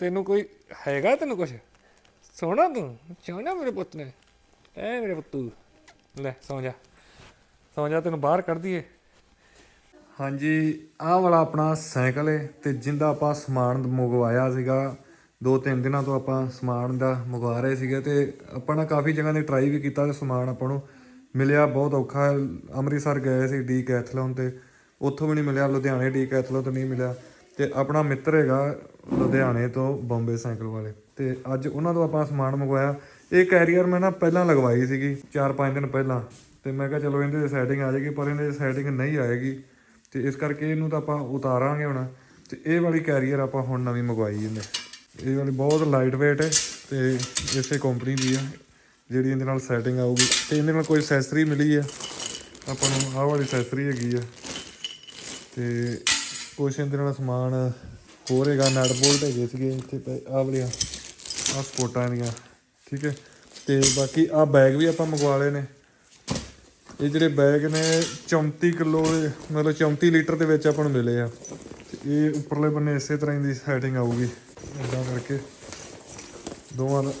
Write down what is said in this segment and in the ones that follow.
ਤੈਨੂੰ ਕੋਈ ਹੈਗਾ ਤੈਨੂੰ ਕੁਛ? ਸੋਹਣਾ ਤੂੰ? ਚਾਹਣਾ ਮੇਰੇ ਪੁੱਤ ਨੇ। ਐ ਮੇਰੇ ਪੁੱਤੂ। ਲੈ, ਸੌਂ ਜਾ। ਸੌਂ ਜਾ, ਤੈਨੂੰ ਬਾਹਰ ਕੱਢ ਦਈਏ। ਹਾਂਜੀ, ਆਹ ਵਾਲਾ ਆਪਣਾ ਸਾਈਕਲ ਹੈ ਤੇ ਜਿੰਦਾ ਆਪਾਂ ਸਮਾਨ ਮੰਗਵਾਇਆ ਸੀਗਾ। ਦੋ ਤਿੰਨ ਦਿਨਾਂ ਤੋਂ ਆਪਾਂ ਸਮਾਨ ਦਾ ਮੰਗਵਾ ਰਹੇ ਸੀਗੇ ਤੇ ਆਪਾਂ ਨਾ ਕਾਫੀ ਜਗ੍ਹਾ ਤੇ ਟਰਾਈ ਵੀ ਕੀਤਾ ਤੇ ਸਮਾਨ ਆਪਾਂ ਨੂੰ ਮਿਲਿਆ ਬਹੁਤ ਔਖਾ। ਹੈ। ਅੰਮ੍ਰਿਤਸਰ ਗਏ ਸੀ ਡੀ ਕੈਥਲੋਨ ਤੇ। ਉੱਥੋਂ ਵੀ ਨਹੀਂ ਮਿਲਿਆ, ਲੁਧਿਆਣੇ ਡੀ ਕੈਥਲੋਨ ਤੋਂ ਨਹੀਂ ਮਿਲਿਆ। ਤੇ ਆਪਣਾ ਮਿੱਤਰ ਹੈਗਾ ਲੁਧਿਆਣੇ ਤੋਂ ਬੰਬੇ ਸਾਈਕਲ ਵਾਲੇ। ਤੇ ਅੱਜ ਉਹਨਾਂ ਤੋਂ ਆਪਾਂ ਸਮਾਨ ਮੰਗਵਾਇਆ। ਇਹ ਕੈਰੀਅਰ ਮੈਂ ਨਾ ਪਹਿਲਾਂ ਲਗਵਾਈ ਸੀਗੀ 4-5 ਦਿਨ ਪਹਿਲਾਂ। ਤੇ ਮੈਂ ਕਿਹਾ ਚਲੋ ਇਹਦੇ ਸੈਟਿੰਗ ਆ ਜਾਏਗੀ, ਪਰ ਇਹਦੇ ਸੈਟਿੰਗ ਨਹੀਂ ਆਏਗੀ। ਤੇ ਇਸ ਕਰਕੇ ਇਹਨੂੰ ਤਾਂ ਆਪਾਂ ਉਤਾਰਾਂਗੇ ਹੁਣ। ਤੇ ਇਹ ਵਾਲੀ ਕੈਰੀਅਰ ਆਪਾਂ ਹੁਣ ਨਵੀਂ ਮੰਗਵਾਈ ਇਹਨੇ। ਇਹ ਵਾਲੀ ਬਹੁਤ ਲਾਈਟ weight ਹੈ ਤੇ ਇਸੇ ਕੰਪਨੀ ਦੀ ਆ ਜਿਹੜੀ ਇਹਦੇ ਨਾਲ ਸੈਟਿੰਗ ਆਊਗੀ। ਤੇ ਇਹਦੇ ਨਾਲ ਕੋਈ ਐਕਸੈਸਰੀ ਮਿਲੀ ਆ ਆਪਾਂ ਨੂੰ ਆਹ ਵਾਲੀ ਐਕਸੈਸਰੀ ਹੈਗੀ ਆ ਤੇ ਕੁਛ ਇਹਦੇ ਨਾਲ ਸਮਾਨ ਹੋਰ ਹੈਗਾ ਨਟ ਬੋਲਟ ਹੈਗੇ ਸੀਗੇ, ਇੱਥੇ ਪਏ, ਆਹ ਵਾਲੀਆਂ, ਆਹ ਸਪੋਰਟਾਂ ਦੀਆਂ ਠੀਕ ਹੈ। ਤੇ ਬਾਕੀ ਆਹ ਬੈਗ ਵੀ ਆਪਾਂ ਮੰਗਵਾ ਲਏ ਨੇ। ਇਹ ਜਿਹੜੇ ਬੈਗ ਨੇ 34 ਕਿਲੋ ਮਤਲਬ 34 ਲੀਟਰ ਦੇ ਵਿੱਚ ਆਪਾਂ ਨੂੰ ਮਿਲੇ ਆ। ਇਹ ਉੱਪਰਲੇ ਬੰਨੇ ਇਸੇ ਤਰ੍ਹਾਂ ਦੀ ਸੈਟਿੰਗ ਆਊਗੀ ਇਦਾਂ ਕਰਕੇ। ਦੋਵਾਂ ਦਾ,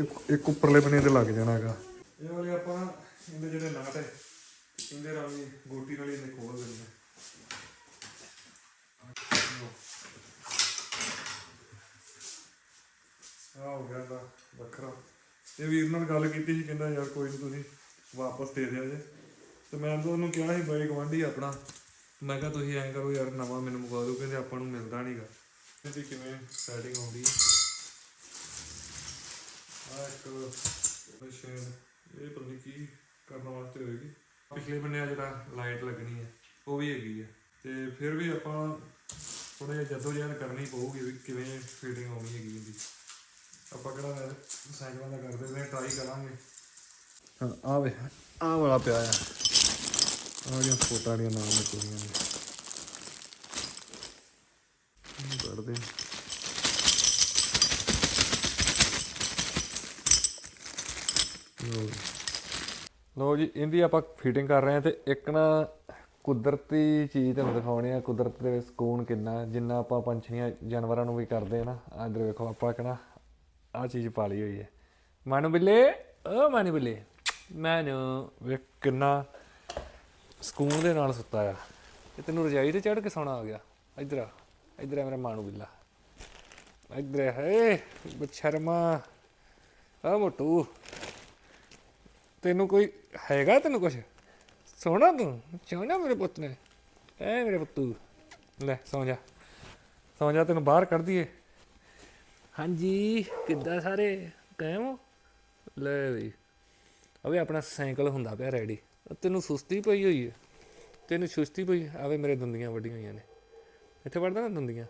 ਇੱਕ- ਉੱਪਰਲੇ ਬੰਨੇ ਤੇ ਲੱਗ ਜਾਣਾ ਹੈਗਾ। ਇਹ ਵਾਲੇ ਆਪਾਂ, ਇਹਦੇ ਜਿਹੜੇ ਨਟ ਹੈ, ਇਹਦੇ ਨਾਲ ਗੋਟੀ ਨਾਲ ਹੀ ਇਹਨੇ ਖੋਲ ਦਿੰਦੇ ਆ ਹੋ ਗਿਆ ਦਾ ਵੱਖਰਾ। ਇਹ ਵੀਰ ਨਾਲ ਗੱਲ ਕੀਤੀ ਸੀ, ਕਹਿੰਦਾ ਯਾਰ ਕੋਈ ਨਹੀਂ ਤੁਸੀਂ ਵਾਪਸ ਦੇ ਦਿਆ ਜੇ। ਤੇ ਮੈਂ ਤਾਂ ਉਹਨੂੰ ਕਿਹਾ ਸੀ, ਬਾਈ ਗਵਾਂਢੀ ਆਪਣਾ। ਮੈਂ ਕਿਹਾ ਤੁਸੀਂ ਐਂ ਕਰੋ ਯਾਰ, ਨਵਾਂ ਮੈਨੂੰ ਮੰਗਵਾ ਦਿਓ, ਕਹਿੰਦੇ ਆਪਾਂ ਨੂੰ ਮਿਲਦਾ ਨਹੀਂਗਾ ਕਹਿੰਦੇ ਕਿਵੇਂ ਸੈਟਿੰਗ ਆਉਂਦੀ ਆ। ਇੱਕ ਮਸ਼ੀਨ ਇਹ ਪਤਾ ਨਹੀਂ ਕੀ ਕਰਨ ਵਾਸਤੇ ਹੋਏਗੀ। ਪਿਛਲੇ ਬੰਨੇ ਆ ਜਿਹੜਾ ਲਾਈਟ ਲੱਗਣੀ ਹੈ ਉਹ ਵੀ ਹੈਗੀ ਹੈ ਤੇ ਫਿਰ ਵੀ ਆਪਾਂ ਥੋੜਾ ਜਿਹਾ ਜਦੋਜਹਿਦ ਕਰਨੀ ਪਊਗੀ ਵੀ ਕਿਵੇਂ ਫੀਟਿੰਗ ਆਉਣੀ ਹੈਗੀ ਇਹਦੀ। ਆਪਾਂ ਕਿਹੜਾ ਸਾਈਕਲਾਂ ਦਾ ਕਰਦੇ ਨੇ ਟਰਾਈ ਕਰਾਂਗੇ। ਹਾਂ ਆ ਵੇ ਆ ਵਾਲਾ ਪਿਆ ਆ। ਆ ਜਿਹੜੀਆਂ ਫੋਟਾਂ ਦੀਆਂ ਨਾਮ ਨਿਕਲੀਆਂ ਨੇ। ਕੱਢਦੇ ਹਾਂ। ਲਓ ਜੀ। ਇਹਦੀ ਆਪਾਂ ਫਿਟਿੰਗ ਕਰ ਰਹੇ ਹਾਂ ਤੇ ਇੱਕ ਨਾ ਕੁਦਰਤੀ ਚੀਜ਼ ਤੁਹਾਨੂੰ ਦਿਖਾਉਣੀ ਆ। ਕੁਦਰਤ ਦੇ ਸਕੂਨ ਕਿੰਨਾ ਜਿੰਨਾ ਆਪਾਂ ਪੰਛੀਆਂ ਜਾਨਵਰਾਂ ਨੂੰ ਵੀ ਕਰਦੇ ਆ ਨਾ। ਇੱਧਰ ਵੇਖੋ ਆਪਾਂ ਕਿਹੜਾ ਆ ਚੀਜ਼ ਪਾ ਲਈ ਹੋਈ ਹੈ। ਮਾਨੂ ਬਿੱਲੇ, ਓ ਮਾਨੂ ਬਿੱਲੇ। ਮਾਨੂ। ਵੇਖ ਕਿੰਨਾ ਸਕੂਨ ਦੇ ਨਾਲ ਸੁੱਤਾ ਆ। ਤੇ ਤੈਨੂੰ ਰਜਾਈ ਤੇ ਚੜ ਕੇ ਸੌਣਾ ਆ ਗਿਆ। ਇੱਧਰ ਆ ਇੱਧਰ ਆ ਮੇਰਾ ਮਾਨੂ ਬਿੱਲਾ। ਇੱਧਰ ਹੈ ਬਛਰਮਾ ਆ ਮੋਟੂ। ਤੈਨੂੰ ਕੋਈ ਹੈਗਾ ਤੈਨੂੰ ਕੁਛ? ਸੋਹਣਾ ਤੂੰ? ਚਾਹਣਾ ਮੇਰੇ ਪੁੱਤ ਨੇ। ਐ ਮੇਰੇ ਪੁੱਤੂ। ਲੈ, ਸੌਂ ਜਾ। ਸੌਂ ਜਾ, ਤੈਨੂੰ ਬਾਹਰ ਕੱਢ ਦਈਏ। ਹਾਂਜੀ, ਕਿੱਦਾਂ ਸਾਰੇ? ਕਾਇਮ ਹੋ? ਲੈ ਬਈ ਅਵੇ ਆਪਣਾ ਸਾਈਕਲ ਹੁੰਦਾ ਪਿਆ ਰੈਡੀ। ਤੈਨੂੰ ਸੁਸਤੀ ਪਈ ਹੋਈ ਹੈ ਤੈਨੂੰ ਸੁਸਤੀ ਪਈ ਆਵੇ ਮੇਰੇ ਦੰਦੀਆਂ ਵੱਡੀਆਂ ਹੋਈਆਂ ਨੇ। ਇੱਥੇ ਵੜਦਾ ਨਾ ਦੰਦੀਆਂ?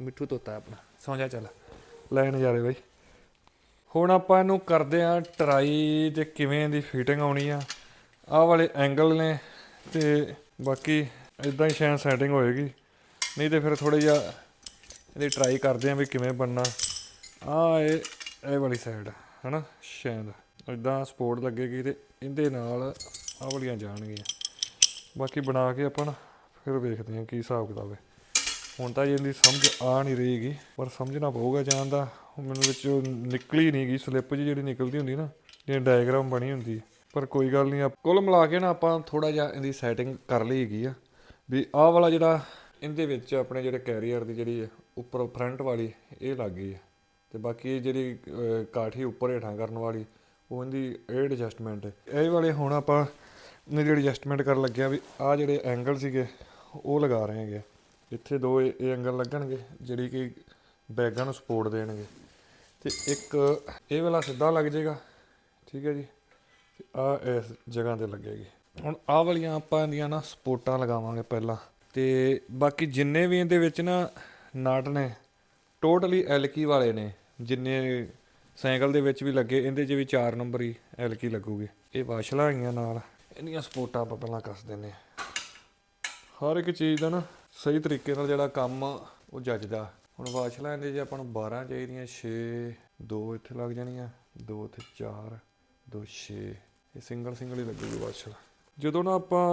ਮਿੱਠੂ ਤੋਤਾ ਆਪਣਾ। ਸੌਂ ਜਾ ਚੱਲ। ਲੈ ਨਜ਼ਾਰੇ ਬਈ। ਹੁਣ ਆਪਾਂ ਇਹਨੂੰ ਕਰਦੇ ਆ ਟਰਾਈ ਤੇ ਕਿਵੇਂ ਦੀ ਫਿਟਿੰਗ ਆਉਣੀ ਆ। ਆਹ ਵਾਲੇ ਐਂਗਲ ਨੇ ਤੇ ਬਾਕੀ ਇਦਾਂ ਹੀ ਸ਼ਾਇਦ ਸੈਟਿੰਗ ਹੋਏਗੀ। ਨਹੀਂ ਤੇ ਫਿਰ ਥੋੜਾ ਜਿਹਾ ਇਹਦੀ ਟਰਾਈ ਕਰਦੇ ਆ ਵੀ ਕਿਵੇਂ ਬਣਨਾ। ਆ ਇਹ ਇਹ ਵਾਲੀ ਸਾਈਡ ਹਨਾ, ਸ਼ਾਇਦ। ਇਦਾਂ ਸਪੋਰਟ ਲੱਗੇਗੀ ਤੇ ਇਹਦੇ ਨਾਲ ਆਹ ਵਾਲੀਆਂ ਜਾਣਗੀਆਂ। ਬਾਕੀ ਬਣਾ ਕੇ ਆਪਾਂ ਨਾ ਫਿਰ ਵੇਖਦੇ ਹਾਂ ਕੀ ਹਿਸਾਬ ਕਿਤਾਬ ਹੈ। ਹੁਣ ਤਾਂ ਇਹਦੀ ਸਮਝ ਆ ਨਹੀਂ ਰਹੀਗੀ, ਪਰ ਸਮਝਣਾ ਪਊਗਾ ਜਾਣ ਦਾ। ਮੈਨੂੰ ਵਿੱਚ ਨਿਕਲੀ ਨਹੀਂ ਗਈ ਸਲਿੱਪ ਜੀ ਜਿਹੜੀ ਨਿਕਲਦੀ ਹੁੰਦੀ ਨਾ ਜਿਹੜੀ ਡਾਇਗਰਾਮ ਬਣੀ ਹੁੰਦੀ ਹੈ। ਪਰ ਕੋਈ ਗੱਲ ਨਹੀਂ ਕੁੱਲ ਮਿਲਾ ਕੇ ਨਾ ਆਪਾਂ ਥੋੜਾ ਜਿਹਾ ਇਹਦੀ ਸੈਟਿੰਗ ਕਰ ਲਈ ਹੈਗੀ ਆ। ਵੀ ਆਹ ਵਾਲਾ ਜਿਹੜਾ ਇਹਦੇ ਵਿੱਚ ਆਪਣੇ ਜਿਹੜੇ ਕੈਰੀਅਰ ਦੀ ਜਿਹੜੀ ਉੱਪਰ ਫਰੰਟ ਵਾਲੀ, ਇਹ ਲੱਗ ਗਈ ਹੈ। ਤੇ ਬਾਕੀ ਇਹ ਜਿਹੜੀ ਕਾਠੀ ਉੱਪਰ ਹੇਠਾਂ ਕਰਨ ਵਾਲੀ, ਉਹ ਇਹਦੀ ਇਹ ਐਡਜਸਟਮੈਂਟ ਹੈ। ਇਹ ਵਾਲੇ ਹੁਣ ਆਪਾਂ ਨੇ ਜਿਹੜੀ ਐਡਜਸਟਮੈਂਟ ਕਰਨ ਲੱਗਿਆ ਵੀ ਆਹ ਜਿਹੜੇ ਐਂਗਲ ਸੀਗੇ, ਉਹ ਲਗਾ ਰਹੇ ਹੈਗੇ ਇੱਥੇ ਦੋ ਇਹ ਐਂਗਲ ਲੱਗਣਗੇ, ਜਿਹੜੀ ਕਿ ਬੈਗਾਂ ਨੂੰ ਸਪੋਰਟ ਦੇਣਗੇ। ਤੇ ਇੱਕ ਇਹ ਵਾਲਾ ਸਿੱਧਾ ਲੱਗ ਜਾਏਗਾ, ਠੀਕ ਹੈ ਜੀ। ਤੇ ਆ ਇਸ ਜਗ੍ਹਾ ਤੇ ਲੱਗੇਗੀ। ਹੁਣ ਆਹ ਵਾਲੀਆਂ ਆਪਾਂ ਇਹਦੀਆਂ ਨਾ ਸਪੋਰਟਾਂ ਲਗਾਵਾਂਗੇ ਪਹਿਲਾਂ। ਤੇ ਬਾਕੀ ਜਿੰਨੇ ਵੀ ਇਹਦੇ ਵਿੱਚ ਨਾ ਨਟ ਨੇ ਟੋਟਲੀ ਐਲਕੀ ਵਾਲੇ ਨੇ, ਜਿੰਨੇ ਸਾਈਕਲ ਦੇ ਵਿੱਚ ਵੀ ਲੱਗੇ, ਇਹਦੇ 'ਚ ਵੀ 4 ਨੰਬਰ ਹੀ ਐਲਕੀ ਲੱਗੂਗੀ। ਇਹ ਵਾਸ਼ਲਾਂ ਆਈਆਂ ਨਾਲ ਇਹਦੀਆਂ ਸਪੋਰਟਾਂ ਆਪਾਂ ਪਹਿਲਾਂ ਕੱਸ ਦਿੰਨੇ ਆ ਹਰ ਇੱਕ ਚੀਜ਼ ਦਾ ਨਾ ਸਹੀ ਤਰੀਕੇ ਨਾਲ ਜਿਹੜਾ ਕੰਮ ਉਹ ਜੱਜਦਾ। ਹੁਣ ਵਾਸ਼ਲਾਂ ਦੇ ਜੇ ਆਪਾਂ ਨੂੰ 12 ਚਾਹੀਦੀਆਂ 6 ਦੋ ਇੱਥੇ ਲੱਗ ਜਾਣੀਆਂ, ਦੋ ਇੱਥੇ 4 ਦੋ 6 ਇਹ ਸਿੰਗਲ ਸਿੰਗਲ ਹੀ ਲੱਗੂਗੀ ਵਾਸ਼ਲ ਜਦੋਂ ਨਾ ਆਪਾਂ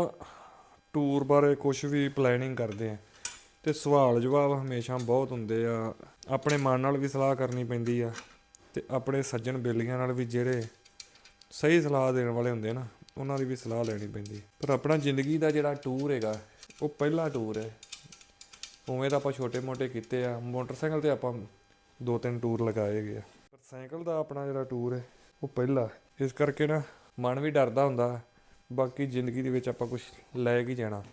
ਟੂਰ ਬਾਰੇ ਕੁਝ ਵੀ ਪਲੈਨਿੰਗ ਕਰਦੇ ਆ ਤੇ ਸਵਾਲ ਜਵਾਬ ਹਮੇਸ਼ਾ ਬਹੁਤ ਹੁੰਦੇ ਆ। ਆਪਣੇ ਮਨ ਨਾਲ ਵੀ ਸਲਾਹ ਕਰਨੀ ਪੈਂਦੀ ਆ ਤੇ ਆਪਣੇ ਸੱਜਣ ਬੇਲੀਆਂ ਨਾਲ ਵੀ ਜਿਹੜੇ ਸਹੀ ਸਲਾਹ ਦੇਣ ਵਾਲੇ ਹੁੰਦੇ ਨਾ, ਉਹਨਾਂ ਦੀ ਵੀ ਸਲਾਹ ਲੈਣੀ ਪੈਂਦੀ। ਪਰ ਆਪਣਾ ਜ਼ਿੰਦਗੀ ਦਾ ਜਿਹੜਾ ਟੂਰ ਹੈਗਾ, ਉਹ ਪਹਿਲਾ ਟੂਰ ਹੈ। ਉਵੇਂ ਤਾਂ ਆਪਾਂ ਛੋਟੇ-ਮੋਟੇ ਕੀਤੇ ਆ, ਮੋਟਰਸਾਈਕਲ ਤੇ ਆਪਾਂ ਦੋ ਤਿੰਨ ਟੂਰ ਲਗਾਏ ਗਏ ਆ। ਪਰ ਸਾਈਕਲ ਦਾ ਆਪਣਾ ਜਿਹੜਾ ਟੂਰ ਹੈ, ਉਹ ਪਹਿਲਾ ਇਸ ਕਰਕੇ ਨਾ ਮਨ ਵੀ ਡਰਦਾ ਹੁੰਦਾ, ਬਾਕੀ ਜ਼ਿੰਦਗੀ ਦੇ ਵਿੱਚ ਆਪਾਂ ਕੁਝ ਲੈ ਕੇ ਜਾਣਾ।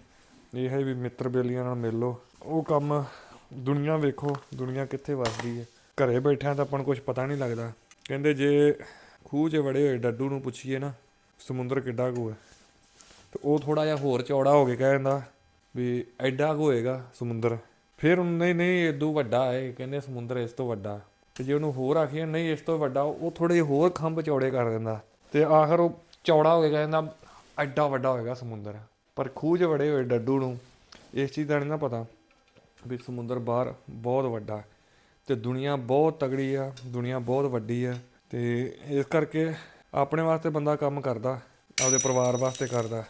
ਇਹ ਹੈ ਵੀ ਮਿੱਤਰ ਬੇਲੀਆਂ ਨਾਲ ਮਿਲ ਲਓ। ਉਹ ਕੰਮ ਦੁਨੀਆ ਵੇਖੋ, ਦੁਨੀਆ ਕਿੱਥੇ ਵੱਸਦੀ ਹੈ। ਘਰੇ ਬੈਠਿਆਂ ਤਾਂ ਆਪਾਂ ਨੂੰ ਕੁਝ ਪਤਾ ਨਹੀਂ ਲੱਗਦਾ। ਕਹਿੰਦੇ ਜੇ ਖੂਹ 'ਚ ਵੜੇ ਹੋਏ ਡੱਡੂ ਨੂੰ ਪੁੱਛੀਏ ਨਾ, ਸਮੁੰਦਰ ਕਿੱਡਾ ਕੁ ਹੈ। ਤੇ ਉਹ ਥੋੜਾ ਜਿਹਾ ਹੋਰ ਚੌੜਾ ਹੋ ਕੇ ਕਹਿ ਦਿੰਦਾ ਵੀ ਐਡਾ ਕੁ ਹੋਏਗਾ ਸਮੁੰਦਰ। ਫਿਰ ਉਹ ਨਹੀਂ ਨਹੀਂ ਇਦੋਂ ਵੱਡਾ ਹੈ ਕਹਿੰਦੇ ਸਮੁੰਦਰ ਇਸ ਤੋਂ ਵੱਡਾ। ਤੇ ਜੇ ਉਹਨੂੰ ਹੋਰ ਆਖੀਏ, ਨਹੀਂ, ਇਸ ਤੋਂ ਵੱਡਾ, ਉਹ ਥੋੜੇ ਜਿਹੇ ਹੋਰ ਖੰਭ ਚੌੜੇ ਕਰ ਦਿੰਦਾ। ਤੇ ਆਖਰ ਉਹ ਚੌੜਾ ਹੋ ਕੇ ਕਹਿੰਦਾ ਐਡਾ ਵੱਡਾ ਹੋਏਗਾ ਸਮੁੰਦਰ। ਪਰ ਖੂਹ 'ਚ ਵੜੇ ਹੋਏ ਡੱਡੂ ਨੂੰ, ਇਸ ਚੀਜ਼ ਦਾ ਨਹੀਂ ਨਾ ਪਤਾ ਵੀ ਸਮੁੰਦਰ ਬਾਹਰ ਬਹੁਤ ਵੱਡਾ ਹੈ ਤੇ ਦੁਨੀਆ ਬਹੁਤ ਤਗੜੀ ਆ, ਦੁਨੀਆ ਬਹੁਤ ਵੱਡੀ ਆ ਤੇ ਇਸ ਕਰਕੇ ਆਪਣੇ ਵਾਸਤੇ ਬੰਦਾ ਕੰਮ ਕਰਦਾ, ਆਪਦੇ ਪਰਿਵਾਰ ਵਾਸਤੇ ਕਰਦਾ,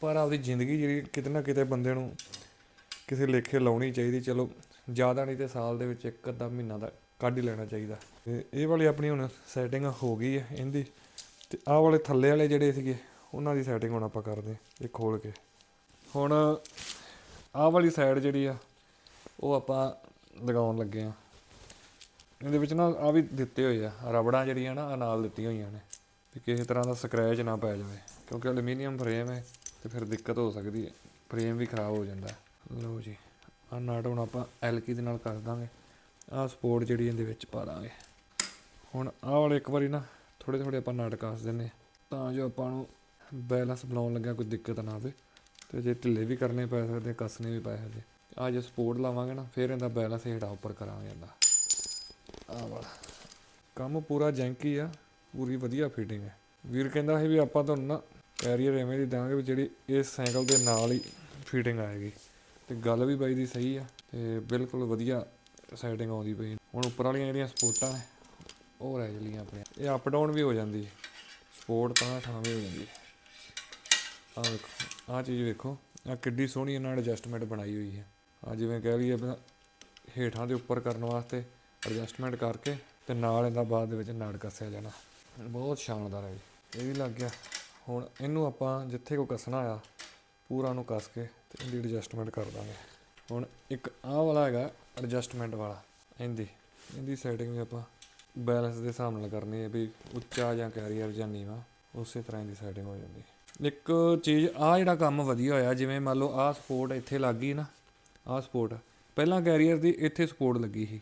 ਪਰ ਆਪਦੀ ਜ਼ਿੰਦਗੀ ਜਿਹੜੀ ਕਿਤੇ ਨਾ ਕਿਤੇ ਬੰਦੇ ਨੂੰ ਕਿਸੇ ਲੇਖੇ ਲਾਉਣੀ ਚਾਹੀਦੀ, ਚਲੋ ਜ਼ਿਆਦਾ ਨਹੀਂ ਤੇ ਸਾਲ ਦੇ ਵਿੱਚ ਇੱਕ ਅੱਧਾ ਮਹੀਨਾ ਦਾ ਕੱਢ ਹੀ ਲੈਣਾ ਚਾਹੀਦਾ। ਤੇ ਇਹ ਵਾਲੀ ਆਪਣੀ ਹੁਣ ਸੈਟਿੰਗ ਹੋ ਗਈ ਹੈ ਇਹਦੀ ਤੇ ਆਹ ਵਾਲੇ ਥੱਲੇ ਵਾਲੇ ਜਿਹੜੇ ਸੀਗੇ, ਉਹਨਾਂ ਦੀ ਸੈਟਿੰਗ ਹੁਣ ਆਪਾਂ ਕਰਦੇ ਹਾਂ, ਇਹ ਖੋਲ ਕੇ। ਹੁਣ ਆਹ ਵਾਲੀ ਸਾਈਡ ਜਿਹੜੀ ਆ ਉਹ ਆਪਾਂ ਲਗਾਉਣ ਲੱਗੇ ਆ। ਇਹਦੇ ਵਿੱਚ ਨਾ ਆ ਵੀ ਦਿੱਤੇ ਹੋਏ ਆ ਰਬੜਾਂ ਜਿਹੜੀਆਂ ਨਾ ਆਹ ਨਾਲ ਦਿੱਤੀਆਂ ਹੋਈਆਂ ਨੇ। ਵੀ ਕਿਸੇ ਤਰ੍ਹਾਂ ਦਾ ਸਕ੍ਰੈਚ ਨਾ ਪੈ ਜਾਵੇ ਕਿਉਂਕਿ ਐਲੂਮੀਨੀਅਮ ਫਰੇਮ ਹੈ ਤੇ ਫਿਰ ਦਿੱਕਤ ਹੋ ਸਕਦੀ ਹੈ। ਫਰੇਮ ਵੀ ਖਰਾਬ ਹੋ ਜਾਂਦਾ। ਲਓ ਜੀ ਆ ਨਾਟ ਹੁਣ ਆਪਾਂ ਐਲਕੀ ਦੇ ਨਾਲ ਕਰ ਦਾਂਗੇ। ਆਹ ਸਪੋਰਟ ਜਿਹੜੀ ਇਹਦੇ ਵਿੱਚ ਪਾ ਦਾਂਗੇ। ਹੁਣ ਆਹ ਵਾਲੇ ਇੱਕ ਵਾਰੀ ਨਾ ਥੋੜੇ ਥੋੜੇ ਆਪਾਂ ਨਾਟ ਕੱਸ ਦਿੰਨੇ ਆ, ਤਾਂ ਜੋ ਆਪਾਂ ਨੂੰ ਬੈਲੈਂਸ ਬਣਾਉਣ ਲੱਗਿਆ ਕੋਈ ਦਿੱਕਤ ਨਾ ਆਵੇ। ਤੇ ਜੇ ਢਿੱਲੇ ਵੀ ਕਰਨੇ ਪੈ ਸਕਦੇ ਕੱਸਣੇ ਵੀ ਪੈ ਸਕਦੇ। ਆ ਜੇ ਸਪੋਰਟ ਲਾਵਾਂਗੇ ਨਾ, ਫਿਰ ਇਹਦਾ ਬੈਲੈਂਸ ਹੇਠਾਂ ਉੱਪਰ ਕਰਾਂਗੇ ਇਹਦਾ। ਆਹ ਵਾਲਾ। ਕੰਮ ਪੂਰਾ ਜੈਂਕੀ ਆ, ਪੂਰੀ ਵਧੀਆ ਫਿਟਿੰਗ ਹੈ ਵੀਰ ਕਹਿੰਦਾ ਸੀ ਵੀ ਆਪਾਂ ਤੁਹਾਨੂੰ ਨਾ ਕੈਰੀਅਰ ਐਵੇਂ ਦੀ ਦਾਂਗੇ ਵੀ ਜਿਹੜੀ ਇਸ ਸਾਈਕਲ ਦੇ ਨਾਲ ਹੀ ਫਿਟਿੰਗ ਆਏਗੀ। ਤੇ ਗੱਲ ਵੀ ਬਾਈ ਦੀ ਸਹੀ ਆ, ਤੇ ਬਿਲਕੁਲ ਵਧੀਆ ਸੈਟਿੰਗ ਆਉਂਦੀ ਪਈ। ਹੁਣ ਉੱਪਰ ਵਾਲੀਆਂ ਜਿਹੜੀਆਂ ਸਪੋਰਟਾਂ ਨੇ, ਉਹ ਰਹਿ ਜਲੀਆਂ ਆਪਣੀਆਂ। ਇਹ ਅਪ ਡਾਊਨ ਵੀ ਹੋ ਜਾਂਦੀ ਸਪੋਰਟ ਤਾਂ ਥਾਂ ਵੀ ਹੋ ਜਾਂਦੀ ਆ ਵੇਖੋ। ਆਹ ਚੀਜ਼ ਵੇਖੋ ਆ ਕਿੱਡੀ ਸੋਹਣੀ ਇਹਨਾਂ ਨੇ ਐਡਜਸਟਮੈਂਟ ਬਣਾਈ ਹੋਈ ਹੈ। ਆ ਜਿਵੇਂ ਕਹਿ ਲਈਏ ਆਪਣਾ ਹੇਠਾਂ ਦੇ ਉੱਪਰ ਕਰਨ ਵਾਸਤੇ ਐਡਜਸਟਮੈਂਟ ਕਰਕੇ ਤੇ ਨਾਲ ਇਹਦਾ ਬਾਅਦ ਦੇ ਵਿੱਚ ਨਾੜ ਕੱਸਿਆ ਜਾਣਾ। ਬਹੁਤ ਸ਼ਾਨਦਾਰ ਹੈ ਜੀ। ਇਹ ਵੀ ਲੱਗ ਗਿਆ। ਹੁਣ ਇਹਨੂੰ ਆਪਾਂ ਜਿੱਥੇ ਕੋ ਕੱਸਣਾ ਆ, ਪੂਰਾ ਨੂੰ ਕੱਸ ਕੇ ਤੇ ਇਹਦੀ ਐਡਜਸਟਮੈਂਟ ਕਰ ਦਾਂਗੇ। ਹੁਣ ਇੱਕ ਆਹ ਵਾਲਾ ਹੈਗਾ ਐਡਜਸਟਮੈਂਟ ਵਾਲਾ। ਇਹਦੀ ਇਹਦੀ ਸੈਟਿੰਗ ਆਪਾਂ ਬੈਲੈਂਸ ਦੇ ਹਿਸਾਬ ਨਾਲ ਕਰਨੀ ਹੈ ਵੀ ਉੱਚਾ ਜਾਂ ਕੈਰੀਅਰ ਜਾਂ ਨੀਵਾ, ਉਸੇ ਤਰ੍ਹਾਂ ਦੀ ਸੈਟਿੰਗ ਹੋ ਜਾਂਦੀ ਹੈ। ਇੱਕ ਚੀਜ਼ ਆ ਜਿਹੜਾ ਕੰਮ ਵਧੀਆ ਹੋਇਆ, ਜਿਵੇਂ ਮੰਨ ਲਓ ਆਹ ਸਪੋਰਟ ਇੱਥੇ ਲੱਗ ਗਈ ਨਾ, ਆਹ ਸਪੋਰਟ ਪਹਿਲਾਂ ਕੈਰੀਅਰ ਦੀ ਇੱਥੇ ਸਪੋਰਟ ਲੱਗੀ ਸੀ।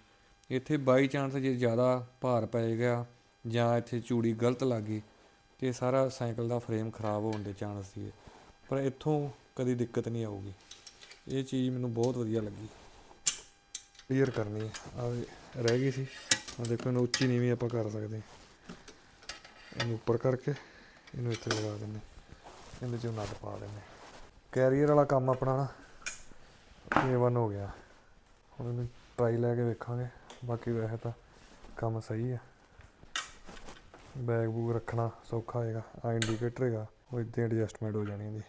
ਇੱਥੇ ਬਾਈ ਚਾਂਸ ਜੇ ਜ਼ਿਆਦਾ ਭਾਰ ਪੈ ਗਿਆ ਜਾਂ ਇੱਥੇ ਚੂੜੀ ਗਲਤ ਲੱਗ ਗਈ, ਤੇ ਸਾਰਾ ਸਾਈਕਲ ਦਾ ਫਰੇਮ ਖਰਾਬ ਹੋਣ ਦੇ ਚਾਂਸ ਸੀ ਪਰ ਇੱਥੋਂ ਕਦੀ ਦਿੱਕਤ ਨਹੀਂ ਆਊਗੀ। ਇਹ ਚੀਜ਼ ਮੈਨੂੰ ਬਹੁਤ ਵਧੀਆ ਲੱਗੀ। ਕਲੀਅਰ ਕਰਨੀ ਹੈ। ਆ ਰਹਿ ਗਈ ਸੀ। ਆ ਦੇਖੋ, ਇਹਨੂੰ ਉੱਚੀ ਨੀਵੀਂ ਆਪਾਂ ਕਰ ਸਕਦੇ ਇਹਨੂੰ ਉੱਪਰ ਕਰਕੇ ਇਹਨੂੰ ਇੱਥੇ ਲਗਾ ਦਿੰਦੇ ਇਹਦੇ ਚੋਂ ਨਟ ਪਾ ਦਿੰਦੇ ਕੈਰੀਅਰ ਵਾਲਾ ਕੰਮ ਆਪਣਾ ਨਾ A1 ਹੋ ਗਿਆ। ਹੁਣ ਇਹਨੂੰ ਟਰਾਈ ਲੈ ਕੇ ਵੇਖਾਂਗੇ। ਬਾਕੀ ਵੈਸੇ ਤਾਂ ਕੰਮ ਸਹੀ ਆ। ਬੈਗ ਬੂਗ ਰੱਖਣਾ ਸੌਖਾ ਹੋਏਗਾ ਆ ਇੰਡੀਕੇਟਰ ਹੈਗਾ, ਉਹ ਇੱਦਾਂ ਐਡਜਸਟਮੈਂਟ ਹੋ ਜਾਣੀ ਇਹਦੀ।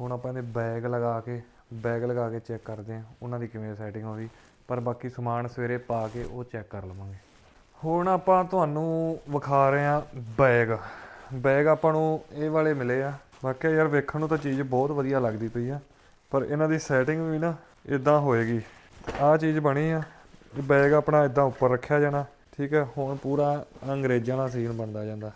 ਹੁਣ ਆਪਾਂ ਇਹਦੇ ਬੈਗ ਲਗਾ ਕੇ ਬੈਗ ਲਗਾ ਕੇ ਚੈੱਕ ਕਰਦੇ ਹਾਂ, ਉਹਨਾਂ ਦੀ ਕਿਵੇਂ ਸੈਟਿੰਗ ਆਉਂਦੀ ਪਰ ਬਾਕੀ ਸਮਾਨ ਸਵੇਰੇ ਪਾ ਕੇ ਉਹ ਚੈੱਕ ਕਰ ਲਵਾਂਗੇ। ਹੁਣ ਆਪਾਂ ਤੁਹਾਨੂੰ ਵਿਖਾ ਰਹੇ ਹਾਂ ਬੈਗ ਬੈਗ ਆਪਾਂ ਨੂੰ ਇਹ ਵਾਲੇ ਮਿਲੇ ਆ। ਵਾਕਿਆ ਯਾਰ ਵੇਖਣ ਨੂੰ ਤਾਂ ਚੀਜ਼ ਬਹੁਤ ਵਧੀਆ ਲੱਗਦੀ ਪਈ ਆ। ਪਰ ਇਹਨਾਂ ਦੀ ਸੈਟਿੰਗ ਵੀ ਨਾ ਇਦਾਂ ਹੋਏਗੀ। ਆਹ ਚੀਜ਼ ਬਣੀ ਆ। ਬੈਗ ਆਪਣਾ ਇਦਾਂ ਉੱਪਰ ਰੱਖਿਆ ਜਾਣਾ। ਠੀਕ ਹੈ ਹੁਣ ਪੂਰਾ ਅੰਗਰੇਜ਼ਾਂ ਦਾ ਸੀਨ ਬਣਦਾ ਜਾਂਦਾ।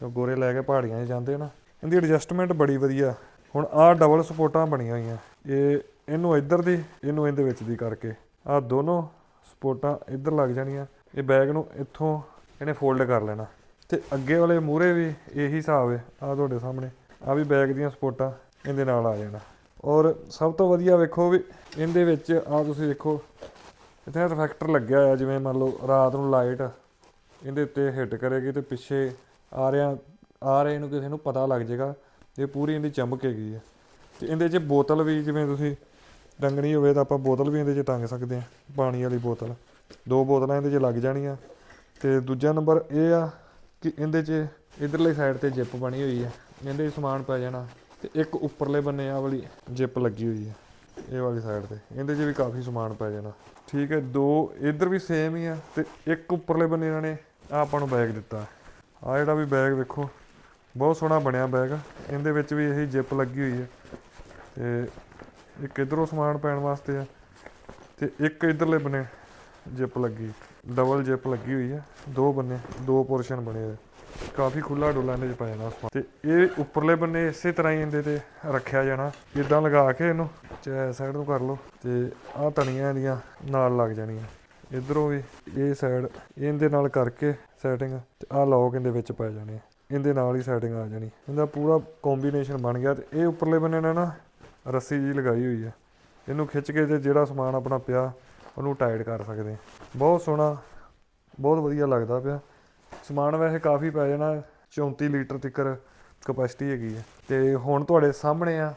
ਜੋ ਗੋਰੇ ਲੈ ਕੇ ਪਹਾੜੀਆਂ 'ਚ ਜਾਂਦੇ ਨਾ। ਇਹਦੀ ਐਡਜਸਟਮੈਂਟ ਬੜੀ ਵਧੀਆ। ਹੁਣ ਆਹ ਡਬਲ ਸਪੋਰਟਾਂ ਬਣੀਆਂ ਹੋਈਆਂ। ਇਹ, ਇਹਨੂੰ ਇੱਧਰ ਦੀ, ਇਹਨੂੰ ਇਹਦੇ ਵਿੱਚ ਦੀ ਕਰਕੇ। ਆਹ ਦੋਨੋਂ ਸਪੋਰਟਾਂ ਇੱਧਰ ਲੱਗ ਜਾਣੀਆਂ। ਇਹ ਬੈਗ ਨੂੰ ਇੱਥੋਂ ਇਹਨੇ ਫੋਲਡ ਕਰ ਲੈਣਾ। ਤੇ ਅੱਗੇ ਵਾਲੇ ਮੂਹਰੇ ਵੀ ਇਹੀ ਹਿਸਾਬ ਹੈ, ਆਹ ਤੁਹਾਡੇ ਸਾਹਮਣੇ। ਆ ਵੀ ਬੈਗ ਦੀਆਂ ਸਪੋਰਟਾਂ ਇਹਦੇ ਨਾਲ ਆ ਜਾਣਾ। ਔਰ ਸਭ ਤੋਂ ਵਧੀਆ ਵੇਖੋ ਵੀ ਇਹਦੇ ਵਿੱਚ ਆ ਤੁਸੀਂ ਦੇਖੋ ਇੱਥੇ ਰਿਫੈਕਟਰ ਲੱਗਿਆ ਹੋਇਆ, ਜਿਵੇਂ ਮੰਨ ਲਓ ਰਾਤ ਨੂੰ ਲਾਈਟ ਇਹਦੇ ਉੱਤੇ ਹਿੱਟ ਕਰੇਗੀ ਤੇ ਪਿੱਛੇ ਆ ਰਿਹਾ, ਆ ਰਹੇ ਨੂੰ ਕਿਸੇ ਨੂੰ ਪਤਾ ਲੱਗ ਜਾਏਗਾ, ਇਹ ਪੂਰੀ ਇਹਦੀ ਚਮਕ ਹੈਗੀ ਹੈ। ਤੇ ਇਹਦੇ 'ਚ ਬੋਤਲ ਵੀ, ਜਿਵੇਂ ਤੁਸੀਂ ਟੰਗਣੀ ਹੋਵੇ ਤਾਂ ਆਪਾਂ ਬੋਤਲ ਵੀ ਇਹਦੇ 'ਚ ਟੰਗ ਸਕਦੇ ਹਾਂ, ਪਾਣੀ ਵਾਲੀ ਬੋਤਲ। ਦੋ ਬੋਤਲਾਂ ਇਹਦੇ 'ਚ ਲੱਗ ਜਾਣੀਆਂ। ਤੇ ਦੂਜਾ ਨੰਬਰ ਇਹ ਆ ਕਿ ਇਹਦੇ 'ਚ ਇਧਰਲੇ ਸਾਈਡ ਤੇ ਜਿੱਪ ਬਣੀ ਹੋਈ ਹੈ, ਇਹਦੇ 'ਚ ਸਮਾਨ ਪੈ ਜਾਣਾ ਤੇ ਇੱਕ ਉੱਪਰਲੇ ਬੰਨੇ ਆ ਵਾਲੀ ਜਿੱਪ ਲੱਗੀ ਹੋਈ ਹੈ, ਇਹ ਵਾਲੀ ਸਾਈਡ ਤੇ। ਇਹਦੇ 'ਚ ਵੀ ਕਾਫੀ ਸਮਾਨ ਪੈ ਜਾਣਾ। ਠੀਕ ਹੈ, ਦੋ ਇੱਧਰ ਵੀ ਸੇਮ ਹੀ ਆ ਤੇ ਇੱਕ ਉੱਪਰਲੇ ਬੰਨੇ ਇਹਨਾਂ ਨੇ ਆਹ ਆਪਾਂ ਨੂੰ ਬੈਗ ਦਿੱਤਾ। ਆ ਜਿਹੜਾ ਵੀ ਬੈਗ ਵੇਖੋ, ਬਹੁਤ ਸੋਹਣਾ ਬਣਿਆ ਬੈਗ ਇਹਦੇ ਵਿੱਚ ਵੀ ਇਹੀ ਜਿੱਪ ਲੱਗੀ ਹੋਈ ਹੈ ਤੇ ਇੱਕ ਇਧਰੋਂ ਸਮਾਨ ਪੈਣ ਵਾਸਤੇ ਆ ਤੇ ਇੱਕ ਇਧਰਲੇ ਬੰਨੇ ਜਿਪ ਲੱਗੀ, ਡਬਲ ਜਿਪ ਲੱਗੀ ਹੋਈ ਹੈ। ਦੋ ਬੰਨੇ, ਦੋ ਪੋਰਸ਼ਨ ਬਣੇ ਹੋਏ। ਕਾਫੀ ਖੁੱਲਾ ਡੁੱਲਾ ਇਹਦੇ ਚ ਪੈ ਜਾਣਾ ਸਮਾਨ ਤੇ ਇਹ ਉੱਪਰਲੇ ਬੰਨੇ ਇਸੇ ਤਰ੍ਹਾਂ ਹੀ ਇਹਦੇ ਤੇ ਰੱਖਿਆ ਜਾਣਾ। ਇਦਾਂ ਲਗਾ ਕੇ ਇਹਨੂੰ ਚਾਹੇ ਸਾਈਡ ਨੂੰ ਕਰ ਲਓ। ਤੇ ਆਹ ਤਣੀਆਂ ਇਹਦੀਆਂ ਨਾਲ ਲੱਗ ਜਾਣੀਆਂ। ਇਧਰੋਂ ਵੀ ਇਹ ਸਾਈਡ ਇਹਦੇ ਨਾਲ ਕਰਕੇ ਸੈਟਿੰਗ ਤੇ ਆਹ ਲੌਕ ਇਹਦੇ ਵਿੱਚ ਪੈ ਜਾਣੇ ਇਹਦੇ ਨਾਲ ਹੀ ਸੈਟਿੰਗ ਆ ਜਾਣੀ। ਇਹਦਾ ਪੂਰਾ ਕੰਬੀਨੇਸ਼ਨ ਬਣ ਗਿਆ ਤੇ ਇਹ ਉੱਪਰਲੇ ਬੰਨੇ ਨੇ ਨਾ ਰੱਸੀ ਜੀ ਲਗਾਈ ਹੋਈ ਹੈ। ਇਹਨੂੰ ਖਿੱਚ ਕੇ ਤੇ ਜਿਹੜਾ ਸਮਾਨ ਆਪਣਾ ਪਿਆ ਉਹਨੂੰ ਟਾਈਟ ਕਰ ਸਕਦੇ ਬਹੁਤ ਸੋਹਣਾ, ਬਹੁਤ ਵਧੀਆ ਲੱਗਦਾ ਪਿਆ। ਸਮਾਨ ਵੈਸੇ ਕਾਫੀ ਪੈ ਜਾਣਾ 34 ਲੀਟਰ ਤੱਕਰ ਕਪੈਸਿਟੀ ਹੈਗੀ ਹੈ ਤੇ ਹੁਣ ਤੁਹਾਡੇ ਸਾਹਮਣੇ ਆ,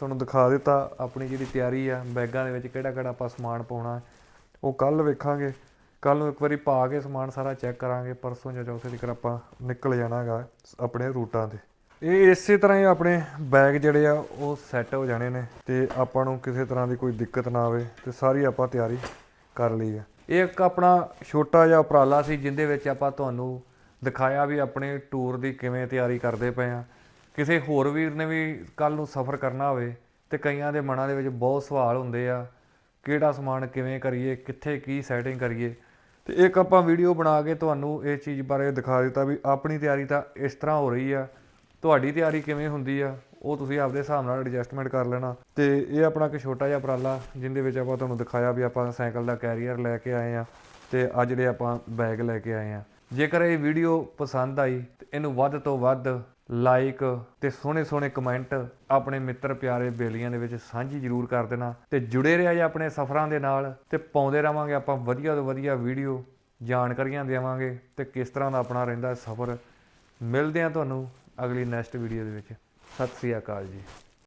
ਤੁਹਾਨੂੰ ਦਿਖਾ ਦਿੱਤਾ ਆਪਣੀ ਜਿਹੜੀ ਤਿਆਰੀ ਆ, ਬੈਗਾਂ ਦੇ ਵਿੱਚ ਕਿਹੜਾ ਕਿਹੜਾ ਆਪਾਂ ਸਮਾਨ ਪਾਉਣਾ ਉਹ ਕੱਲ ਵੇਖਾਂਗੇ। ਕੱਲ ਨੂੰ ਇੱਕ ਵਾਰੀ ਪਾ ਕੇ ਸਮਾਨ ਸਾਰਾ ਚੈੱਕ ਕਰਾਂਗੇ। ਪਰਸੋਂ ਜਾਂ ਚੌਥੇ ਤੱਕ ਆਪਾਂ ਨਿਕਲ ਜਾਣਾ ਹੈਗਾ ਆਪਣੇ ਰੂਟਾਂ ਤੇ। ਇਹ ਇਸੇ ਤਰ੍ਹਾਂ ਹੀ ਆਪਣੇ ਬੈਗ ਜਿਹੜੇ ਆ, ਉਹ ਸੈੱਟ ਹੋ ਜਾਣੇ ਨੇ ਤੇ ਆਪਾਂ ਨੂੰ ਕਿਸੇ ਤਰ੍ਹਾਂ ਦੀ ਕੋਈ ਦਿੱਕਤ ਨਾ ਆਵੇ ਤੇ ਸਾਰੀ ਆਪਾਂ ਤਿਆਰੀ ਕਰ ਲਈ ਹੈ ਇਹ ਇੱਕ ਆਪਣਾ ਛੋਟਾ ਜਿਹਾ ਉਪਰਾਲਾ ਸੀ, ਜਿੰਦੇ ਵਿੱਚ ਆਪਾਂ ਤੁਹਾਨੂੰ ਦਿਖਾਇਆ ਵੀ ਆਪਣੇ ਟੂਰ ਦੀ ਕਿਵੇਂ ਤਿਆਰੀ ਕਰਦੇ ਪਏ ਆ। ਕਿਸੇ ਹੋਰ ਵੀਰ ਨੇ ਵੀ ਕੱਲ ਨੂੰ ਸਫ਼ਰ ਕਰਨਾ ਹੋਵੇ ਤੇ ਕਈਆਂ ਦੇ ਮਨਾਂ ਦੇ ਵਿੱਚ ਬਹੁਤ ਸਵਾਲ ਹੁੰਦੇ ਆ, ਕਿਹੜਾ ਸਮਾਨ ਕਿਵੇਂ ਕਰੀਏ, ਕਿੱਥੇ ਕੀ ਸੈਟਿੰਗ ਕਰੀਏ। ਤੇ ਇੱਕ ਆਪਾਂ ਵੀਡੀਓ ਬਣਾ ਕੇ ਤੁਹਾਨੂੰ ਇਹ ਚੀਜ਼ ਬਾਰੇ ਦਿਖਾ ਦਿੱਤਾ ਵੀ ਆਪਣੀ ਤਿਆਰੀ ਤਾਂ ਇਸ ਤਰ੍ਹਾਂ ਹੋ ਰਹੀ ਆ ਤੁਹਾਡੀ ਤਿਆਰੀ ਕਿਵੇਂ ਹੁੰਦੀ ਆ, ਉਹ ਤੁਸੀਂ ਆਪਦੇ ਹਿਸਾਬ ਨਾਲ ਐਡਜਸਟਮੈਂਟ ਕਰ ਲੈਣਾ। ਤੇ ਇਹ ਆਪਣਾ ਇੱਕ ਛੋਟਾ ਜਿਹਾ ਉਪਰਾਲਾ, ਜਿੰਦੇ ਵਿੱਚ ਆਪਾਂ ਤੁਹਾਨੂੰ ਦਿਖਾਇਆ ਵੀ ਆਪਾਂ ਸਾਈਕਲ ਦਾ ਕੈਰੀਅਰ ਲੈ ਕੇ ਆਏ ਆ, ਤੇ ਅੱਜ ਜਿਹੜੇ ਆਪਾਂ ਬੈਗ ਲੈ ਕੇ ਆਏ ਆ। ਜੇਕਰ ਇਹ ਵੀਡੀਓ ਪਸੰਦ ਆਈ, ਤੇ ਇਹਨੂੰ ਵੱਧ ਤੋਂ ਵੱਧ ਲਾਈਕ ਤੇ ਸੋਹਣੇ ਸੋਹਣੇ ਕਮੈਂਟ ਆਪਣੇ ਮਿੱਤਰ ਪਿਆਰੇ ਬੇਲੀਆਂ ਦੇ ਵਿੱਚ ਸਾਂਝੀ ਜ਼ਰੂਰ ਕਰ ਦੇਣਾ ਤੇ ਜੁੜੇ ਰਿਹਾ ਜੀ ਆਪਣੇ ਸਫ਼ਰਾਂ ਦੇ ਨਾਲ, ਤੇ ਪਾਉਂਦੇ ਰਵਾਂਗੇ ਆਪਾਂ ਵਧੀਆ ਤੋਂ ਵਧੀਆ ਵੀਡੀਓ ਜਾਣਕਾਰੀਆਂ ਦੇਵਾਂਗੇ ਤੇ ਕਿਸ ਤਰ੍ਹਾਂ ਦਾ ਆਪਣਾ ਰਹਿੰਦਾ ਸਫ਼ਰ। ਮਿਲਦੇ ਆ ਤੁਹਾਨੂੰ ਅਗਲੀ ਨੈਕਸਟ ਵੀਡੀਓ ਦੇ ਵਿੱਚ। ਸਤਿ ਸ੍ਰੀ ਅਕਾਲ ਜੀ।